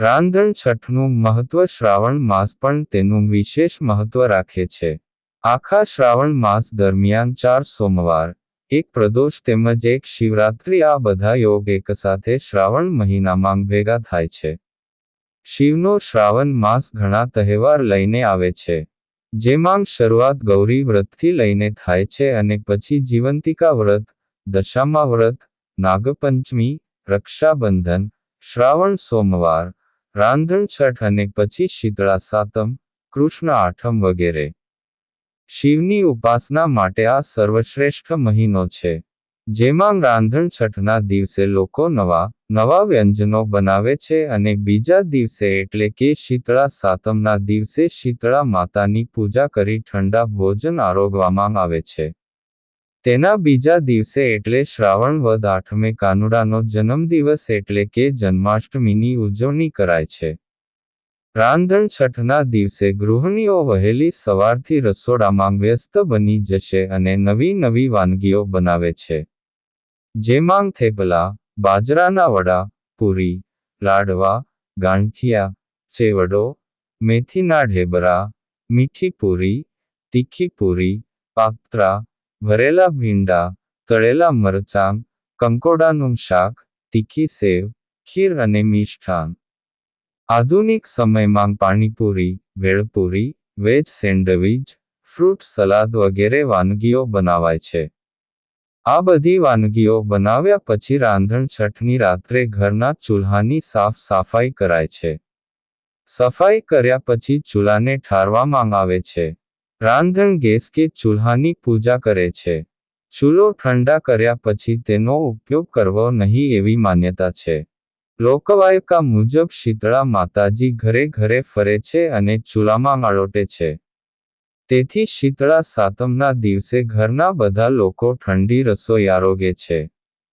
રાંધણ છઠનું મહત્વ શ્રાવણ માસ પણ તેનું વિશેષ મહત્વ રાખે છે. આખા શ્રાવણ માસ દરમિયાન ચાર સોમવાર, એક પ્રદોષ તેમજ એક શિવરાત્રિ, આ બધા યોગ એકસાથે શ્રાવણ મહિનામાં ભેગા થાય છે. શિવનો શ્રાવણ માસ ઘણા તહેવાર લઈને આવે છે, જેમાં શરૂઆત ગૌરી વ્રતથી લઈને થાય છે અને પછી જીવંતિકા વ્રત, દશામા વ્રત, નાગપંચમી, રક્ષાબંધન, શ્રાવણ સોમવાર રાંધણ છઠ અને પછી શીતળા સાતમ, કૃષ્ણ આઠમ વગેરે. શિવની ઉપાસના માટે આ સર્વશ્રેષ્ઠ મહિનો છે. જેમાં રાંધણ છઠના દિવસે લોકો નવા નવા વ્યંજનો બનાવે છે અને બીજા દિવસે એટલે કે શીતળા સાતમના દિવસે શીતળા માતાની પૂજા કરી ઠંડા ભોજન આરોગવામાં આવે છે. તેના બીજા દિવસે એટલે શ્રાવણ વદ આઠમે કાનુડાનો જન્મદિવસ એટલે કે જન્માષ્ટમીની ઉજવણી કરાય છે. રાંધણ છઠના દિવસે ગૃહિણીઓ વહેલી સવારથી રસોડામાં વ્યસ્ત બની જશે અને નવી નવી વાનગીઓ બનાવે છે. જેમાં થેપલા, બાજરાના વડા, પૂરી, લાડવા, ગાંઠિયા, ચેવડો, મેથીના ઢેબરા, મીઠી પૂરી, તીખી પૂરી, પાત્રા ભરેલા ભીંડા, તળેલા મરચાં, કંકોડાનું શાક, તીખી સેવ, ખીર અને મિષ્ઠાન આધુનિક સમયમાં panipuri bhelpuri veg sandwich, fruit salad વગેરે વાનગીઓ બનાવાય છે. આ બધી વાનગીઓ બનાવ્યા પછી રાંધણ છઠની રાત્રે ઘરના ચૂલ્હાની સાફ સફાઈ કરાય છે. સફાઈ કર્યા પછી ચૂલાને ઠારવામાં આવે છે. રાંધણ ગેસ કે ચૂલ્હાની પૂજા કરે છે. ચૂલો ઠંડા કર્યા પછી તેનો ઉપયોગ કરવો નહીં એવી માન્યતા છે. લોકવાયકા મુજબ શીતળા માતાજી ઘરે ઘરે ફરે છે અને ચૂલામાં આળોટે છે. તેથી શીતળા સાતમના દિવસે ઘરના બધા લોકો ઠંડી રસોઈ આરોગે છે.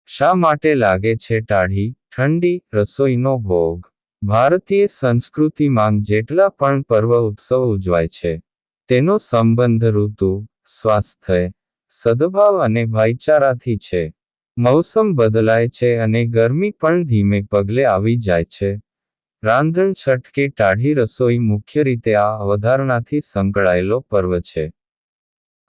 શા માટે લાગે છે ટાઢી, ઠંડી રસોઈનો ભોગ? ભારતીય સંસ્કૃતિમાં જેટલા પણ પર્વ ઉત્સવ ઉજવાય છે. તેનો સંબંધ ઋતુ, સ્વાસ્થ્ય, સદભાવ અને ભાઈચારાથી છે. મૌસમ બદલાય છે અને ગરમી પણ ધીમે પગલે આવી જાય છે. રાંધણ છઠ કે ટાઢી રસોઈ મુખ્ય રીતે આ અવધારણાથી સંકળાયેલો પર્વ છે.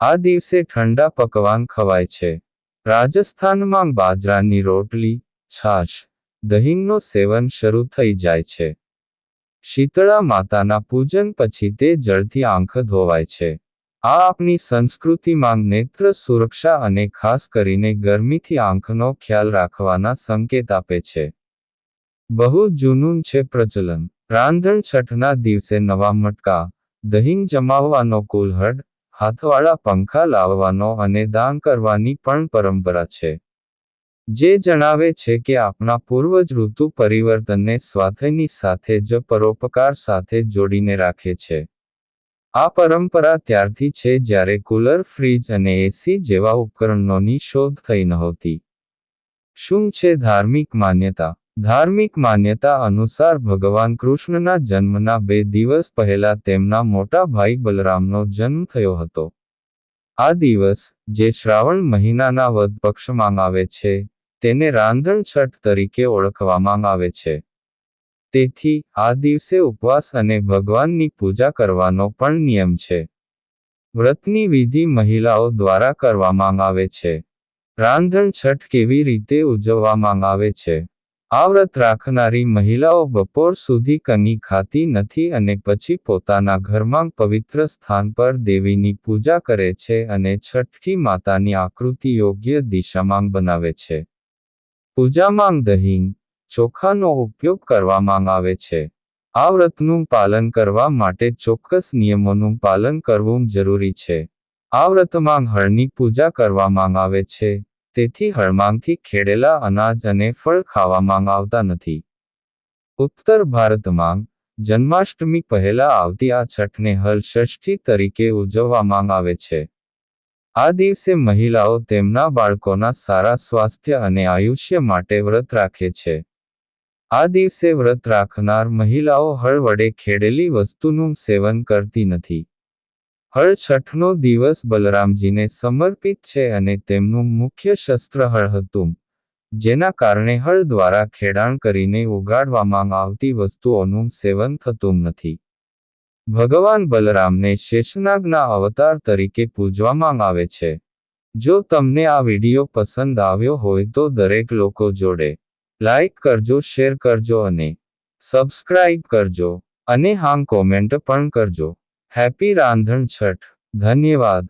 આ દિવસે ઠંડા પકવાન ખવાય છે. રાજસ્થાનમાં બાજરાની રોટલી, છાશ, દહીંનો સેવન શરૂ થઈ જાય છે. શીતળા માતાના પૂજન પછી તે જળથી આંખ ધોવાય છે. આ આપની સંસ્કૃતિમાં નેત્ર સુરક્ષા અને ખાસ કરીને ગરમીથી આંખનો ખ્યાલ રાખવાના સંકેત આપે છે. બહુ જૂનું છે પ્રચલન રાંધણ છઠના દિવસે નવા મટકા, દહીં જમાવવાનો કુલહડ, હાથવાળા પંખા લાવવાનો અને દાન કરવાની પણ પરંપરા છે. જે જણાવે છે કે આપણા પૂર્વજ ઋતુ પરિવર્તનને સ્વાથયની સાથે જ પરોપકાર સાથે જોડીને રાખે છે. આ પરંપરા ત્યારથી છે જ્યારે કુલર, ફ્રીજ અને એસી જેવા ઉપકરણોની શોધ થઈ નહોતી. શું છે ધાર્મિક માન્યતા? ધાર્મિક માન્યતા અનુસાર ભગવાન કૃષ્ણના જન્મના બે દિવસ પહેલા તેમના મોટા ભાઈ બલરામનો જન્મ થયો હતો. આ દિવસ, જે શ્રાવણ મહિનાના વદ પક્ષમાં આવે છે તેને રાંધણ છઠ તરીકે ઓળખવામાં આવે છે. તેથી, આ દિવસે ઉપવાસ અને ભગવાનની પૂજા કરવાનો પણ નિયમ છે. વ્રતની વિધિ મહિલાઓ દ્વારા કરવામાં આવે છે. રાંધણ છઠ કેવી રીતે ઉજવવામાં આવે છે? આ વ્રત રાખનારી મહિલાઓ બપોર સુધી કની ખાતી નથી અને પછી પોતાના ઘરમાં પવિત્ર સ્થાન પર દેવીની પૂજા કરે છે અને છઠ્ઠી માતાની આકૃતિ યોગ્ય દિશામાં બનાવે છે. પૂજામાં દહીં ચોખાનો ઉપયોગ કરવામાં આવે છે. આ વ્રતનું પાલન કરવા માટે ચોક્કસ નિયમોનું પાલન કરવું જરૂરી છે. આ વ્રતમાં હળની પૂજા કરવામાં આવે છે. તેથી હળમાંગથી ખેડેલા અનાજ અને ફળ ખાવામાં આવતા નથી. ઉત્તર ભારતમાં જન્માષ્ટમી પહેલા આવતી આ છઠને હલ ષષ્ઠી તરીકે ઉજવવામાં આવે છે. આ દિવસે મહિલાઓ તેમના બાળકોના સારા સ્વાસ્થ્ય અને આયુષ્ય માટે વ્રત રાખે છે. આ દિવસે વ્રત રાખનાર મહિલાઓ હળ વડે ખેડેલી વસ્તુનું સેવન કરતી નથી. હળ છઠનો દિવસ બલરામજીને સમર્પિત છે અને તેમનું મુખ્ય શસ્ત્ર હળ હતું, જેના કારણે હળ દ્વારા ખેડાણ કરીને ઉગાડવામાં આવતી વસ્તુઓનું સેવન થતું નથી. ભગવાન બલરામને શેષનાગના અવતાર તરીકે પૂજવામાં આવે છે. જો તમને આ વીડિયો પસંદ આવ્યો હોય તો દરેક લોકો જોડે લાઈક કરજો, શેર કરજો અને સબસ્ક્રાઇબ કરજો અને હા કોમેન્ટ પણ કરજો. હેપી રાંધણ છઠ. ધન્યવાદ.